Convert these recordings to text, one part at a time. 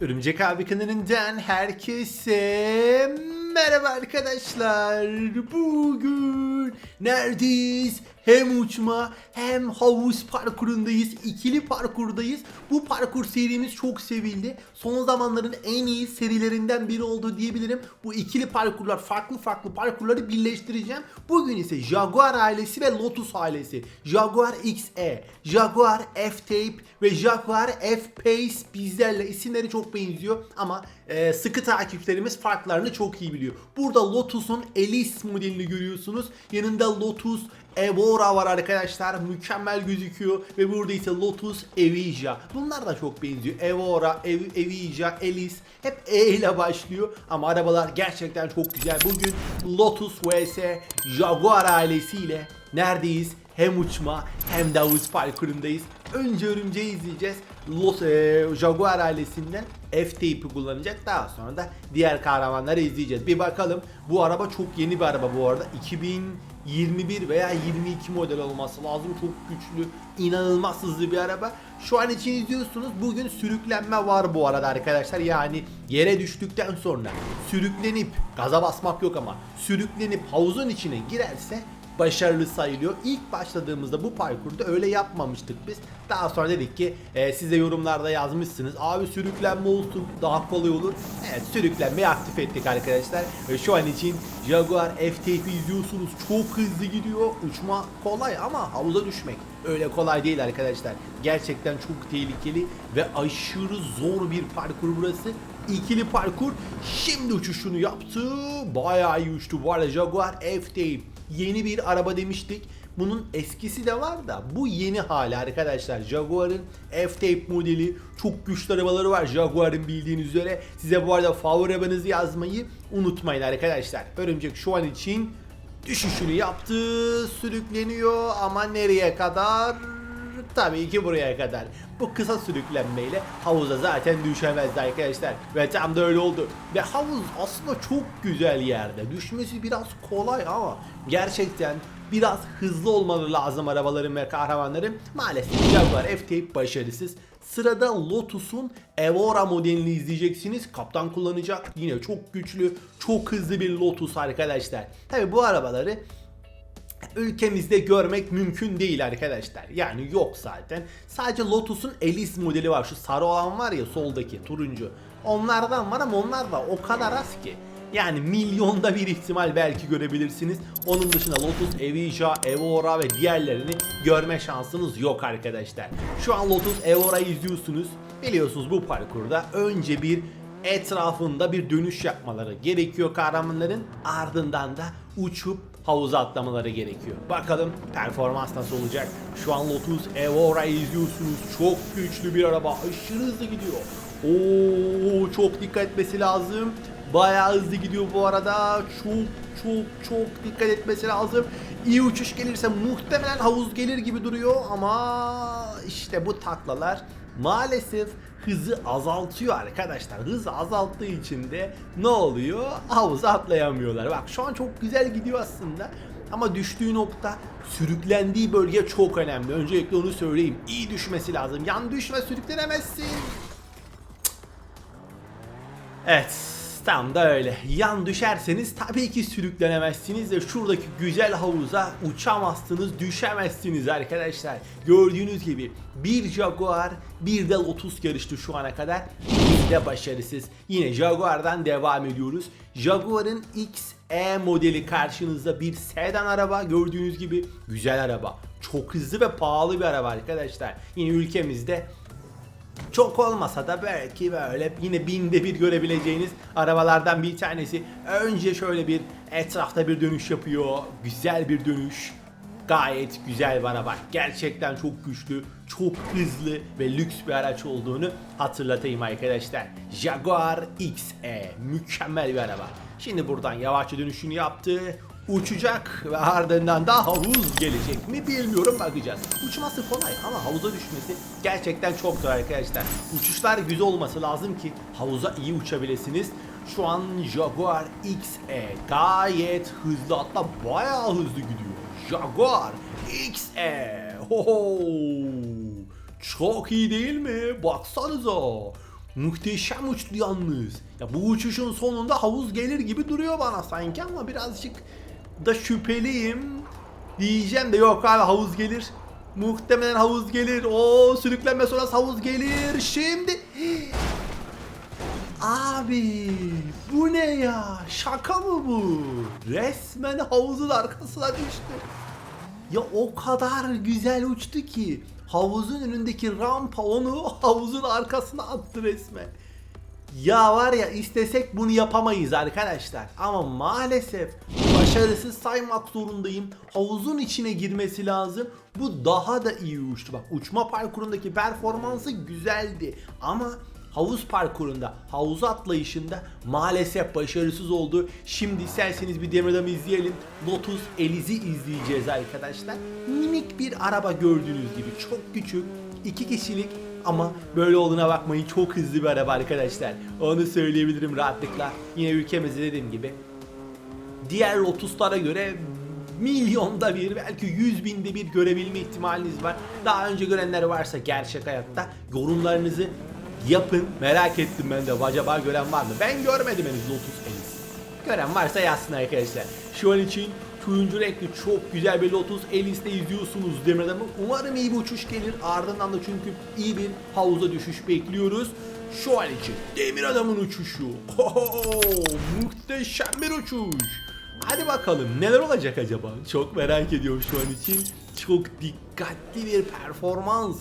Örümcek abi kanalından herkese merhaba arkadaşlar. Bugün neredeyiz? Hem uçma hem havuz parkurundayız. İkili parkurdayız. Bu parkur serimiz çok sevildi. Son zamanların en iyi serilerinden biri oldu diyebilirim. Bu ikili parkurlar farklı farklı parkurları birleştireceğim. Bugün ise Jaguar ailesi ve Lotus ailesi. Jaguar XE, Jaguar F-Tape ve Jaguar F-Pace bizlerle isimleri çok benziyor ama e, sıkı takipçilerimiz farklarını çok iyi biliyor. Burada Lotus'un Elise modelini görüyorsunuz. Yanında Lotus Evora var arkadaşlar. Mükemmel gözüküyor. Ve burada ise Lotus Evija. Bunlar da çok benziyor. Evora, Ev, Evija, Elise hep E ile başlıyor. Ama arabalar gerçekten çok güzel. Bugün Lotus vs Jaguar ailesiyle neredeyiz? Hem uçma hem de havuz parkurundayız. Önce örümceği izleyeceğiz. Los, e, Jaguar ailesinden F-Tape'i kullanacak. Daha sonra da diğer kahramanları izleyeceğiz. Bir bakalım. Bu araba çok yeni bir araba bu arada. 2021 veya 22 model olması lazım. Çok güçlü, inanılmaz hızlı bir araba. Şu an için izliyorsunuz. Bugün sürüklenme var bu arada arkadaşlar. Yani yere düştükten sonra sürüklenip gaza basmak yok ama sürüklenip havuzun içine girerse başarılı sayılıyor. İlk başladığımızda bu parkurda öyle yapmamıştık biz. Daha sonra dedik ki e, siz de yorumlarda yazmışsınız. Abi sürüklenme olsun daha kolay olur. Evet sürüklenmeyi aktif ettik arkadaşlar. Ve şu an için Jaguar F-Tape'i izliyorsunuz. Çok hızlı gidiyor. Uçma kolay ama havuza düşmek öyle kolay değil arkadaşlar. Gerçekten çok tehlikeli ve aşırı zor bir parkur burası. İkili parkur şimdi uçuşunu yaptı. Bayağı iyi uçtu. Bu arada Jaguar F-Tape yeni bir araba demiştik. Bunun eskisi de var da bu yeni hali arkadaşlar. Jaguar'ın F-Tape modeli çok güçlü arabaları var Jaguar'ın bildiğiniz üzere. Size bu arada favori arabanızı yazmayı unutmayın arkadaşlar. Örümcek şu an için düşüşünü yaptı. Sürükleniyor ama nereye kadar? Tabii ki buraya kadar. Bu kısa sürüklenmeyle havuza zaten düşemezdi arkadaşlar. Ve tam da öyle oldu. Ve havuz aslında çok güzel yerde. Düşmesi biraz kolay ama gerçekten biraz hızlı olmaları lazım arabaların ve kahramanların. Maalesef Jaguar F-Tape başarısız. Sırada Lotus'un Evora modelini izleyeceksiniz. Kaptan kullanacak. Yine çok güçlü, çok hızlı bir Lotus arkadaşlar. Tabi bu arabaları ülkemizde görmek mümkün değil arkadaşlar. Yani yok zaten. Sadece Lotus'un Elise modeli var. Şu sarı olan var ya soldaki turuncu. Onlardan var ama onlar da o kadar az ki. Yani milyonda bir ihtimal belki görebilirsiniz. Onun dışında Lotus Evija, Evora ve diğerlerini görme şansınız yok arkadaşlar. Şu an Lotus Evora'yı izliyorsunuz. Biliyorsunuz bu parkurda önce bir etrafında bir dönüş yapmaları gerekiyor kahramanların. Ardından da uçup havuza atlamaları gerekiyor. Bakalım performans nasıl olacak? Şu an Lotus Evora'yı izliyorsunuz. Çok güçlü bir araba. Aşırı hızlı gidiyor. Oo çok dikkat etmesi lazım. Bayağı hızlı gidiyor bu arada. Çok çok çok dikkat etmesi lazım. İyi uçuş gelirse muhtemelen havuz gelir gibi duruyor ama işte bu taklalar maalesef hızı azaltıyor arkadaşlar. Hızı azalttığı için de ne oluyor? Havuza atlayamıyorlar. Bak şu an çok güzel gidiyor aslında. Ama düştüğü nokta sürüklendiği bölge çok önemli. Öncelikle onu söyleyeyim. İyi düşmesi lazım. Yan düşme sürüklenemezsin. Evet. Tam da öyle. Yan düşerseniz tabii ki sürüklenemezsiniz ve şuradaki güzel havuza uçamazsınız, düşemezsiniz arkadaşlar. Gördüğünüz gibi bir Jaguar, bir de Lotus yarıştı şu ana kadar. İkisi de başarısız. Yine Jaguar'dan devam ediyoruz. Jaguar'ın XE modeli karşınızda bir sedan araba. Gördüğünüz gibi güzel araba. Çok hızlı ve pahalı bir araba arkadaşlar. Yine ülkemizde çok olmasa da belki böyle yine binde bir görebileceğiniz arabalardan bir tanesi. Önce şöyle bir etrafta bir dönüş yapıyor. Güzel bir dönüş. Gayet güzel bir araba. Gerçekten çok güçlü, çok hızlı ve lüks bir araç olduğunu hatırlatayım arkadaşlar. Jaguar XE mükemmel bir araba. Şimdi buradan yavaşça dönüşünü yaptı uçacak ve ardından da havuz gelecek mi bilmiyorum bakacağız. Uçması kolay ama havuza düşmesi gerçekten çok zor arkadaşlar. Uçuşlar güzel olması lazım ki havuza iyi uçabilirsiniz. Şu an Jaguar XE gayet hızlı hatta bayağı hızlı gidiyor. Jaguar XE. Hoho. Çok iyi değil mi? Baksanıza. Muhteşem uçtu yalnız. Ya bu uçuşun sonunda havuz gelir gibi duruyor bana sanki ama birazcık da şüpheliyim. Diyeceğim de yok abi havuz gelir. Muhtemelen havuz gelir. O sürüklenme sonrası havuz gelir. Şimdi Abi bu ne ya? Şaka mı bu? Resmen havuzun arkasına düştü. Ya o kadar güzel uçtu ki havuzun önündeki rampa onu havuzun arkasına attı resmen. Ya var ya istesek bunu yapamayız arkadaşlar. Ama maalesef başarısız saymak zorundayım. Havuzun içine girmesi lazım. Bu daha da iyi uçtu. Bak uçma parkurundaki performansı güzeldi. Ama havuz parkurunda, havuz atlayışında maalesef başarısız oldu. Şimdi isterseniz bir demir adamı izleyelim. Lotus Eliz'i izleyeceğiz arkadaşlar. Minik bir araba gördüğünüz gibi çok küçük. iki kişilik ama böyle olduğuna bakmayın çok hızlı bir araba arkadaşlar. Onu söyleyebilirim rahatlıkla. Yine ülkemizde dediğim gibi diğer Lotus'lara göre milyonda bir belki yüz binde bir görebilme ihtimaliniz var. Daha önce görenler varsa gerçek hayatta yorumlarınızı yapın. Merak ettim ben de acaba gören var mı? Ben görmedim henüz Lotus Elise. Gören varsa yazsın arkadaşlar. Şu an için turuncu renkli çok güzel bir Lotus Elise'de izliyorsunuz Demir Adamı. Umarım iyi bir uçuş gelir. Ardından da çünkü iyi bir havuza düşüş bekliyoruz. Şu an için Demir Adam'ın uçuşu. Oho, muhteşem bir uçuş. Hadi bakalım neler olacak acaba? Çok merak ediyorum şu an için. Çok dikkatli bir performans.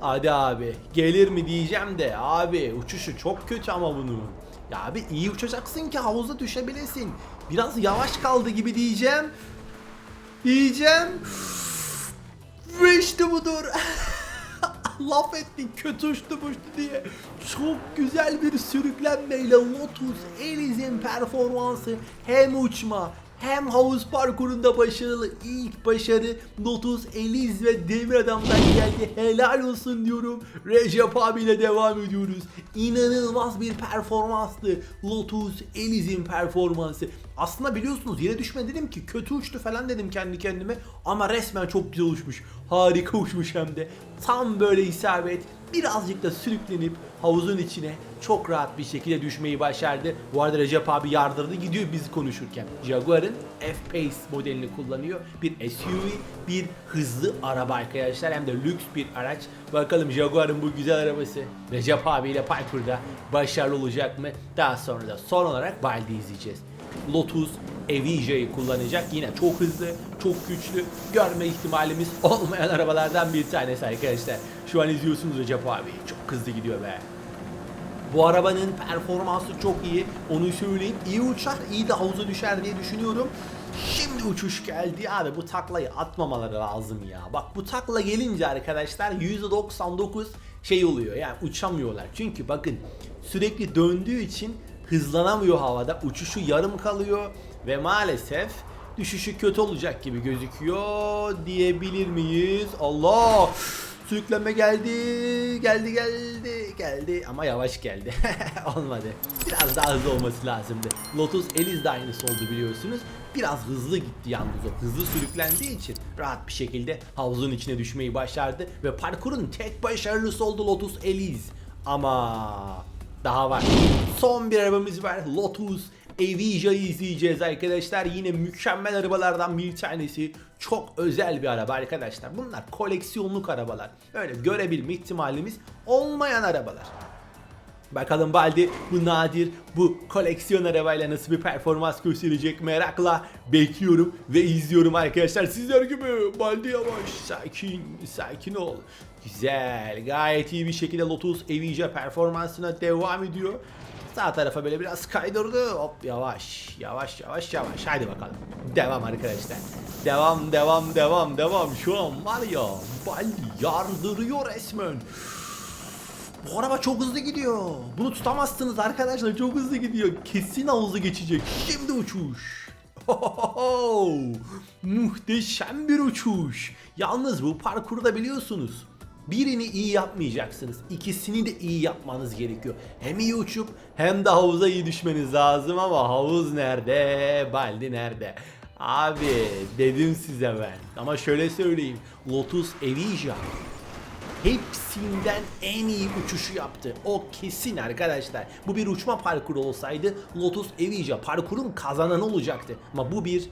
Hadi abi gelir mi diyeceğim de abi uçuşu çok kötü ama bunun. Ya abi iyi uçacaksın ki havuza düşebilesin. Biraz yavaş kaldı gibi diyeceğim. Diyeceğim. Ve işte budur. Laf ettin kötü uçtu uçtu diye. Çok güzel bir sürüklenmeyle Lotus Eliz'in performansı hem uçma hem havuz parkurunda başarılı ilk başarı Lotus Eliz ve Demir Adam'dan geldi. Helal olsun diyorum. Recep abiyle devam ediyoruz. İnanılmaz bir performanstı. Lotus Eliz'in performansı. Aslında biliyorsunuz yere düşme dedim ki kötü uçtu falan dedim kendi kendime. Ama resmen çok güzel uçmuş. Harika uçmuş hem de. Tam böyle isabet. Birazcık da sürüklenip havuzun içine çok rahat bir şekilde düşmeyi başardı. Bu arada Recep abi yardırdı gidiyor biz konuşurken. Jaguar'ın F-Pace modelini kullanıyor. Bir SUV, bir hızlı araba arkadaşlar. Hem de lüks bir araç. Bakalım Jaguar'ın bu güzel arabası Recep abiyle Piper'da başarılı olacak mı? Daha sonra da son olarak Baldi izleyeceğiz. Lotus Evija'yı kullanacak. Yine çok hızlı, çok güçlü, görme ihtimalimiz olmayan arabalardan bir tanesi arkadaşlar. Şu an izliyorsunuz Recep abi. Çok hızlı gidiyor be. Bu arabanın performansı çok iyi. Onu söyleyeyim. İyi uçar, iyi de havuza düşer diye düşünüyorum. Şimdi uçuş geldi abi bu taklayı atmamaları lazım ya. Bak bu takla gelince arkadaşlar %99 şey oluyor yani uçamıyorlar. Çünkü bakın sürekli döndüğü için hızlanamıyor havada. Uçuşu yarım kalıyor ve maalesef düşüşü kötü olacak gibi gözüküyor diyebilir miyiz? Allah! Sürüklenme geldi, geldi, geldi, geldi ama yavaş geldi. Olmadı. Biraz daha hızlı olması lazımdı. Lotus Eliz de aynısı oldu biliyorsunuz. Biraz hızlı gitti yalnız o. Hızlı sürüklendiği için rahat bir şekilde havuzun içine düşmeyi başardı. Ve parkurun tek başarılısı oldu Lotus Eliz. Ama daha var. Son bir arabamız var. Lotus Evija'yı izleyeceğiz arkadaşlar. Yine mükemmel arabalardan bir tanesi. Çok özel bir araba arkadaşlar. Bunlar koleksiyonluk arabalar. Öyle görebilme ihtimalimiz olmayan arabalar. Bakalım Baldi bu nadir, bu koleksiyon arabayla nasıl bir performans gösterecek merakla bekliyorum ve izliyorum arkadaşlar. Sizler gibi Baldi yavaş, sakin, sakin ol. Güzel, gayet iyi bir şekilde Lotus Evija performansına devam ediyor. Sağ tarafa böyle biraz kaydırdı. Hop yavaş, yavaş, yavaş, yavaş. Haydi bakalım. Devam arkadaşlar. Devam, devam, devam, devam. Şu an var ya, Baldi yardırıyor resmen. Bu araba çok hızlı gidiyor. Bunu tutamazsınız arkadaşlar. Çok hızlı gidiyor. Kesin havuzu geçecek. Şimdi uçuş. Muhteşem bir uçuş. Yalnız bu parkurda biliyorsunuz. Birini iyi yapmayacaksınız. İkisini de iyi yapmanız gerekiyor. Hem iyi uçup hem de havuza iyi düşmeniz lazım ama havuz nerede? Baldi nerede? Abi dedim size ben. Ama şöyle söyleyeyim. Lotus Evija hepsinden en iyi uçuşu yaptı. O kesin arkadaşlar. Bu bir uçma parkuru olsaydı Lotus Evija parkurun kazananı olacaktı. Ama bu bir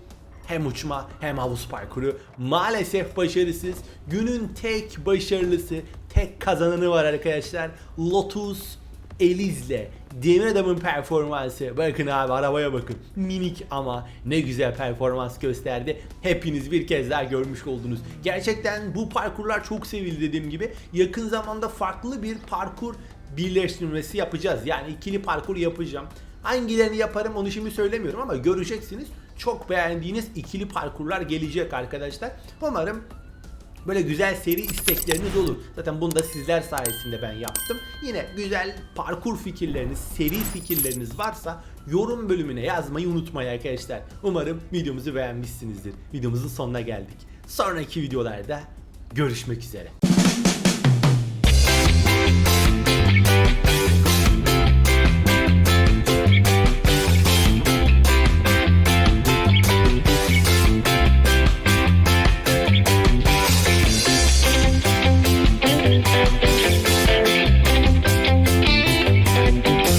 hem uçma hem havuz parkuru. Maalesef başarısız. Günün tek başarılısı, tek kazananı var arkadaşlar. Lotus Eliz'le Demir Adam'ın performansı. Bakın abi arabaya bakın. Minik ama ne güzel performans gösterdi. Hepiniz bir kez daha görmüş oldunuz. Gerçekten bu parkurlar çok sevildi dediğim gibi. Yakın zamanda farklı bir parkur birleştirmesi yapacağız. Yani ikili parkur yapacağım. Hangilerini yaparım onu şimdi söylemiyorum ama göreceksiniz. Çok beğendiğiniz ikili parkurlar gelecek arkadaşlar. Umarım Böyle güzel seri istekleriniz olur. Zaten bunu da sizler sayesinde ben yaptım. Yine güzel parkur fikirleriniz, seri fikirleriniz varsa yorum bölümüne yazmayı unutmayın arkadaşlar. Umarım videomuzu beğenmişsinizdir. Videomuzun sonuna geldik. Sonraki videolarda görüşmek üzere.